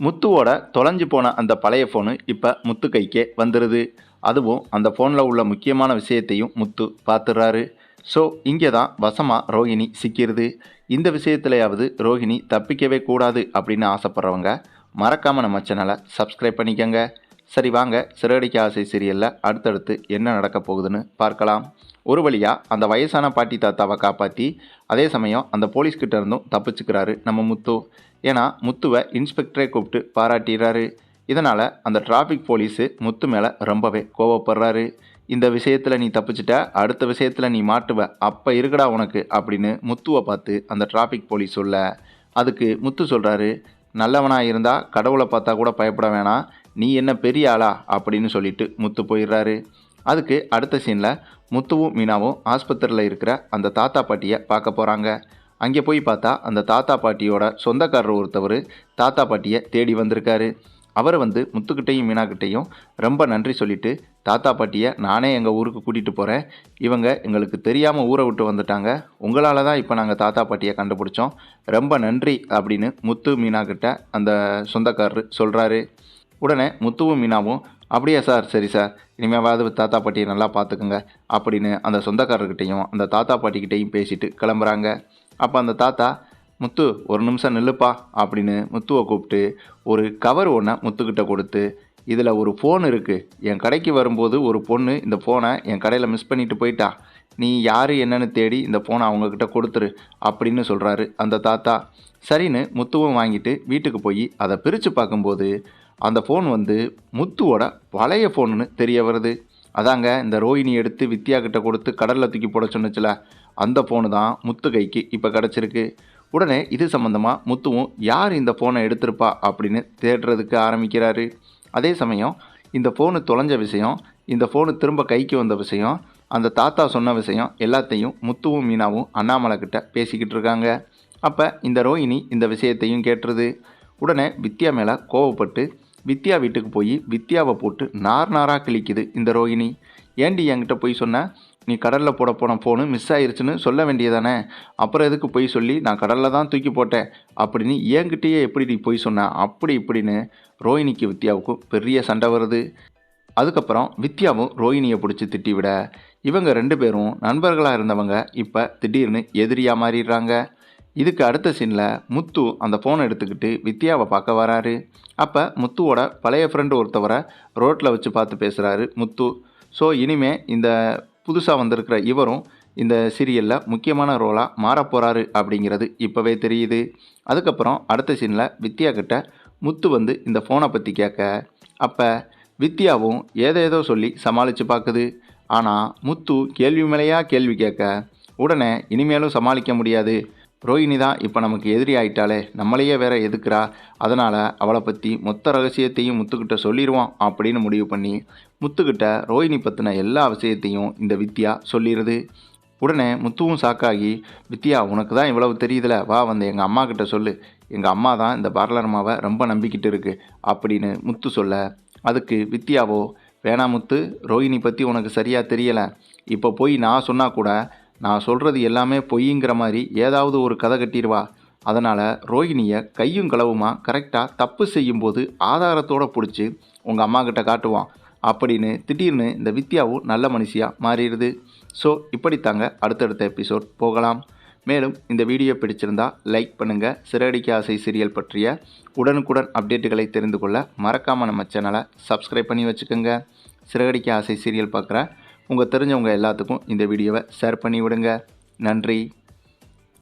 முத்துவோட தொலைஞ்சு போன அந்த பழைய ஃபோனு இப்போ முத்து கைக்கே வந்துடுது அதுவும் அந்த ஃபோனில் உள்ள முக்கியமான விஷயத்தையும் முத்து பார்த்துடுறாரு ஸோ இங்கே தான் வசமாக ரோஹிணி சிக்கிடுது இந்த விஷயத்துலையாவது ரோஹிணி தப்பிக்கவே கூடாது அப்படின்னு ஆசைப்பட்றவங்க மறக்காமல் நம்ம சேனலை சப்ஸ்கிரைப் பண்ணிக்கோங்க. சரி வாங்க சிறகடிக்க ஆசை சீரியலில் அடுத்தடுத்து என்ன நடக்க போகுதுன்னு பார்க்கலாம். ஒரு வழியாக அந்த வயசான பாட்டி தாத்தாவை காப்பாற்றி அதே சமயம் அந்த போலீஸ்கிட்ட இருந்தும் தப்பிச்சுக்கிறாரு நம்ம முத்து. ஏன்னா முத்துவை இன்ஸ்பெக்டரே கூப்பிட்டு பாராட்டிடுறாரு. இதனால் அந்த டிராஃபிக் போலீஸு முத்து மேலே ரொம்பவே கோவப்படுறாரு. இந்த விஷயத்தில் நீ தப்பிச்சிட்ட அடுத்த விஷயத்தில் நீ மாட்டுவ அப்போ இருக்குடா உனக்கு அப்படின்னு முத்துவை பார்த்து அந்த டிராஃபிக் போலீஸ் சொல்ல. அதுக்கு முத்து சொல்கிறாரு நல்லவனாக இருந்தால் கடவுளை பார்த்தா கூட பயப்பட வேணாம் நீ என்ன பெரிய ஆளா அப்படின்னு சொல்லிட்டு முத்து போயிடுறாரு. அதுக்கு அடுத்த சீனில் முத்துவும் மீனாவும் ஆஸ்பத்திரியில் இருக்கிற அந்த தாத்தா பாட்டியை பார்க்க போகிறாங்க அங்கே போய் பார்த்தா அந்த தாத்தா பாட்டியோட சொந்தக்காரர் ஒருத்தவர் தாத்தா பாட்டியை தேடி வந்திருக்காரு. அவர் வந்து முத்துக்கிட்டையும் மீனாக்கிட்டையும் ரொம்ப நன்றி சொல்லிட்டு தாத்தா பாட்டியை நானே எங்கள் ஊருக்கு கூட்டிகிட்டு போகிறேன் இவங்க எங்களுக்கு தெரியாமல் ஊரை விட்டு வந்துட்டாங்க. உங்களால் தான் இப்போ நாங்கள் தாத்தா பாட்டியை கண்டுபிடிச்சோம். ரொம்ப நன்றி அப்படின்னு முத்து மீனாக்கிட்ட அந்த சொந்தக்காரர் சொல்கிறாரு உடனே முத்துவும் மீனாவும் அப்படியா சார் சரி சார். இனிமேவாவது தாத்தா பாட்டியை நல்லா பார்த்துக்குங்க அப்படின்னு அந்த சொந்தக்காரர்கிட்டையும் அந்த தாத்தா பாட்டிக்கிட்டையும் பேசிட்டு கிளம்புறாங்க. அப்போ அந்த தாத்தா முத்து ஒரு நிமிஷம் நில்லுப்பா அப்படின்னு முத்துவை கூப்பிட்டு ஒரு கவர் ஒன்றை முத்துக்கிட்ட கொடுத்து இதில் ஒரு ஃபோன் இருக்குது என் கடைக்கு வரும்போது ஒரு பொண்ணு இந்த ஃபோனை என் கடையில் மிஸ் பண்ணிட்டு போயிட்டா. நீ யார் என்னன்னு தேடி இந்த ஃபோனை அவங்கக்கிட்ட கொடுத்துரு அப்படின்னு சொல்கிறாரு அந்த தாத்தா. சரின்னு முத்துவும் வாங்கிட்டு வீட்டுக்கு போய் அதை பிரித்து பார்க்கும்போது அந்த ஃபோன் வந்து முத்துவோட பழைய ஃபோனுன்னு தெரிய வருது. அதாங்க இந்த ரோஹிணி எடுத்து வித்யா கிட்ட கொடுத்து கடலில் தூக்கி போட சொன்னுச்சுல அந்த ஃபோனு தான் முத்து கைக்கு இப்போ கிடச்சிருக்கு. உடனே இது சம்மந்தமாக முத்துவும் யார் இந்த ஃபோனை எடுத்திருப்பா? அப்படின்னு தேடுறதுக்கு ஆரம்பிக்கிறாரு. அதே சமயம் இந்த ஃபோனு தொலைஞ்ச விஷயம் இந்த ஃபோனு திரும்ப கைக்கு வந்த விஷயம் அந்த தாத்தா சொன்ன விஷயம் எல்லாத்தையும் முத்துவும் மீனாவும் அண்ணாமலை கிட்ட பேசிக்கிட்டு இருக்காங்க. அப்போ இந்த ரோஹிணி இந்த விஷயத்தையும் கேட்டுருது. உடனே வித்யா மேலே கோவப்பட்டு வித்யா வீட்டுக்கு போய் வித்யாவை போட்டு நார் நாராக கிழிக்குது இந்த ரோஹிணி ஏண்டி என்கிட்ட போய் சொன்ன? நீ கடலில் போட போன ஃபோனு மிஸ் ஆயிருச்சுன்னு சொல்ல வேண்டியதானே? அப்புறம் எதுக்கு போய் சொல்லி நான் கடலில் தான் தூக்கி போட்டேன்? அப்படின்னு என்கிட்டயே எப்படி நீ போய் சொன்ன? அப்படி இப்படின்னு ரோஹிணிக்கு வித்யாவுக்கும் பெரிய சண்டை வருது. அதுக்கப்புறம் வித்யாவும் ரோஹிணியை பிடிச்சி திட்டி விட இவங்க ரெண்டு பேரும் நண்பர்களாக இருந்தவங்க இப்போ திடீர்னு எதிரியாக மாறிடுறாங்க. இதுக்கு அடுத்த சீனில் முத்து அந்த ஃபோனை எடுத்துக்கிட்டு வித்யாவை பார்க்க வராரு. அப்போ முத்துவோட பழைய ஃப்ரெண்டு ஒருத்தவரை ரோட்டில் வச்சு பார்த்து பேசுகிறாரு முத்து. ஸோ இனிமே இந்த புதுசாக வந்திருக்கிற இவரும் இந்த சீரியலில் முக்கியமான ரோலாக மாறப்போகிறாரு அப்படிங்கிறது இப்போவே தெரியுது. அதுக்கப்புறம் அடுத்த சீனில் வித்யா கிட்ட முத்து வந்து இந்த ஃபோனை பற்றி கேட்க அப்போ வித்யாவும் ஏதேதோ சொல்லி சமாளித்து பார்க்குது. ஆனால் முத்து கேள்வி மேலேயா கேள்வி கேட்க உடனே இனிமேலும் சமாளிக்க முடியாது. ரோஹிணி தான் இப்போ நமக்கு எதிரி ஆயிட்டாலே நம்மளையே வேற எதுக்குறா? அதனால் அவளை பற்றி மொத்த ரகசியத்தையும் முத்துக்கிட்ட சொல்லிடுவோம் அப்படின்னு முடிவு பண்ணி முத்துக்கிட்ட ரோஹிணி பற்றின எல்லா விஷயத்தையும் இந்த வித்யா சொல்லிடுது உடனே முத்துவும் சாக்காகி வித்யா உனக்கு தான் இவ்வளவு தெரியுதுல வா வந்து எங்கள் அம்மா கிட்ட சொல்லு. எங்கள் அம்மா தான் இந்த பார்லர் அம்மாவை ரொம்ப நம்பிக்கிட்டு இருக்கு அப்படின்னு முத்து சொல்ல அதுக்கு வித்யாவோ வேணாம் முத்து ரோஹிணி பற்றி உனக்கு சரியாக தெரியலை. இப்போ போய் நான் சொன்னால் கூட நான் சொல்கிறது எல்லாமே பொய்ங்கிற மாதிரி ஏதாவது ஒரு கதை கட்டிடுவா. அதனால் ரோஹிணியை கையும் களவுமா கரெக்டாக தப்பு செய்யும்போது ஆதாரத்தோடு பிடிச்சி உங்கள் அம்மா கிட்ட காட்டுவான். அப்படின்னு திடீர்னு இந்த வித்யாவும் நல்ல மனுஷியாக மாறிடுது. ஸோ இப்படித்தாங்க அடுத்தடுத்த எபிசோட் போகலாம். மேலும் இந்த வீடியோ பிடிச்சிருந்தா லைக் பண்ணுங்கள் சிறகடிக்க ஆசை சீரியல் பற்றிய உடனுக்குடன் அப்டேட்டுகளை தெரிந்து கொள்ள மறக்காமல் நம்ம சேனலை சப்ஸ்கிரைப் பண்ணி வச்சுக்கோங்க. சிறகடிக்க ஆசை சீரியல் பார்க்குற உங்கள் தெரிஞ்சவங்க எல்லாத்துக்கும் இந்த வீடியோவை ஷேர் பண்ணி விடுங்க நன்றி.